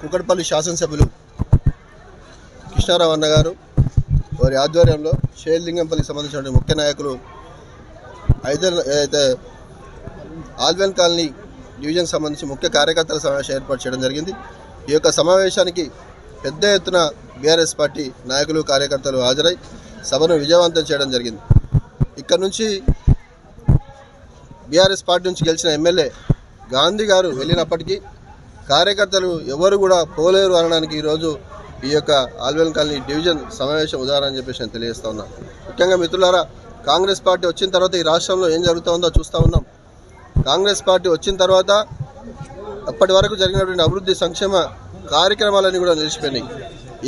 కుకట్పల్లి శాసనసభ్యులు కృష్ణారావు అన్నగారు వారి ఆధ్వర్యంలో షేర్లింగంపల్లికి సంబంధించిన ముఖ్య నాయకులు ఐదు అయితే ఆల్వెన్ కాలనీ డివిజన్ సంబంధించి ముఖ్య కార్యకర్తల సమావేశం ఏర్పాటు చేయడం జరిగింది. ఈ యొక్క సమావేశానికి పెద్ద ఎత్తున బీఆర్ఎస్ పార్టీ నాయకులు కార్యకర్తలు హాజరై సభను విజయవంతం చేయడం జరిగింది. ఇక్కడ నుంచి బీఆర్ఎస్ పార్టీ నుంచి గెలిచిన ఎమ్మెల్యే గాంధీ గారు వెళ్ళినప్పటికీ కార్యకర్తలు ఎవరు కూడా పోలేరు అనడానికి ఈరోజు ఈ యొక్క ఆల్వెల్ కాలనీ డివిజన్ సమావేశం ఉదాహరణ చెప్పేసి నేను తెలియజేస్తా ఉన్నా. ముఖ్యంగా మిత్రులారా కాంగ్రెస్ పార్టీ వచ్చిన తర్వాత ఈ రాష్ట్రంలో ఏం జరుగుతుందో చూస్తూ ఉన్నాం. కాంగ్రెస్ పార్టీ వచ్చిన తర్వాత అప్పటి వరకు జరిగినటువంటి అభివృద్ధి సంక్షేమ కార్యక్రమాలన్నీ కూడా నిలిచిపోయినాయి.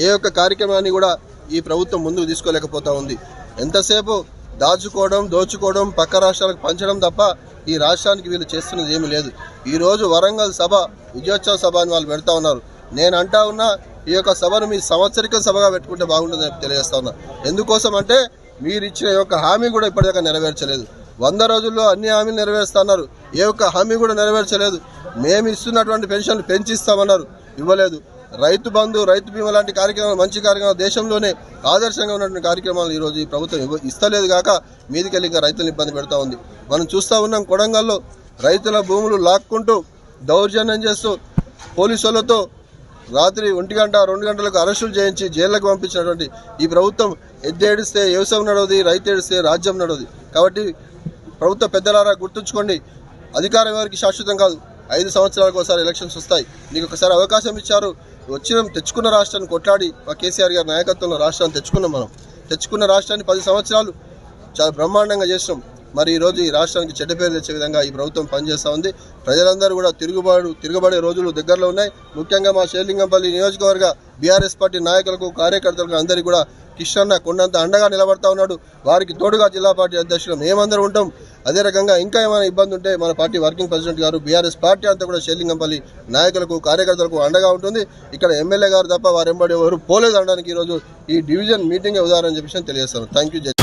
ఏ ఒక్క కార్యక్రమాన్ని కూడా ఈ ప్రభుత్వం ముందుకు తీసుకోలేకపోతూ ఉంది. ఎంతసేపు దాచుకోవడం దోచుకోవడం పక్క రాష్ట్రాలకు పంచడం తప్ప ఈ రాష్ట్రానికి వీళ్ళు చేస్తున్నది ఏమీ లేదు. ఈ రోజు వరంగల్ సభ విజయోత్సవ సభ అని వాళ్ళు పెడతా ఉన్నారు. నేను అంటా ఉన్నా ఈ యొక్క సభను మీ సంవత్సరిక సభగా పెట్టుకుంటే బాగుంటుందని తెలియజేస్తా ఉన్నా. ఎందుకోసం అంటే మీరు ఇచ్చిన యొక్క హామీ కూడా ఇప్పటిదాకా నెరవేర్చలేదు. వంద రోజుల్లో అన్ని హామీలు నెరవేరుస్తున్నారు. ఏ ఒక్క హామీ కూడా నెరవేర్చలేదు. మేము ఇస్తున్నటువంటి పెన్షన్లు పెంచిస్తామన్నారు. ఇవ్వలేదు. రైతు బంధు రైతు బీమా లాంటి కార్యక్రమాలు మంచి కార్యక్రమాలు దేశంలోనే ఆదర్శంగా ఉన్నటువంటి కార్యక్రమాలు ఈరోజు ఈ ప్రభుత్వం ఇస్తలేదు కాక మీదికెళ్ళి ఇంకా రైతులను ఇబ్బంది పెడతా ఉంది. మనం చూస్తూ ఉన్నాం కొడంగల్లో రైతుల భూములు లాక్కుంటూ దౌర్జన్యం చేస్తూ పోలీసులతో రాత్రి ఒంటి గంట రెండు గంటలకు అరెస్టులు చేయించి జైళ్ళకు పంపించినటువంటి ఈ ప్రభుత్వం ఎద్దేడిస్తే వ్యవసాయం నడవది రైతు ఏడిస్తే రాజ్యం నడవది. కాబట్టి ప్రభుత్వ పెద్దలారా గుర్తుంచుకోండి అధికారం ఎవరికి శాశ్వతం కాదు. ఐదు సంవత్సరాలకు ఒకసారి ఎలక్షన్స్ వస్తాయి. నీకు ఒకసారి అవకాశం ఇచ్చారు. వచ్చిన తెచ్చుకున్న రాష్ట్రాన్ని కొట్లాడి మా కేసీఆర్ గారి నాయకత్వంలో రాష్ట్రాన్ని తెచ్చుకున్నాం మనం. తెచ్చుకున్న రాష్ట్రాన్ని పది సంవత్సరాలు చాలా బ్రహ్మాండంగా చేసినాం. మరి ఈరోజు ఈ రాష్ట్రానికి చెడ్డ పేరు తెచ్చే విధంగా ఈ ప్రభుత్వం పనిచేస్తూ ఉంది. ప్రజలందరూ కూడా తిరుగుబాటు తిరుగుబడే రోజులు దగ్గరలో ఉన్నాయి. ముఖ్యంగా మా షేర్లింగంపల్లి నియోజకవర్గ బీఆర్ఎస్ పార్టీ నాయకులకు కార్యకర్తలకు అందరికీ కూడా కిషన్ కొండంత అండగా నిలబడతా ఉన్నాడు. వారికి తోడుగా జిల్లా పార్టీ అధ్యక్షులు మేమందరూ ఉంటాం. అదే రకంగా ఇంకా ఏమైనా ఇబ్బంది ఉంటే మన పార్టీ వర్కింగ్ ప్రెసిడెంట్ గారు బీఆర్ఎస్ పార్టీ అంతా కూడా షేర్లింగంపల్లి నాయకులకు కార్యకర్తలకు అండగా ఉంటుంది. ఇక్కడ ఎమ్మెల్యే గారు తప్ప వారెంబడి ఎవరు పోలేదు అనడానికి ఈరోజు ఈ డివిజన్ మీటింగ్ ఉదాహరణ చెప్పేసి తెలియజేస్తాను. Thank you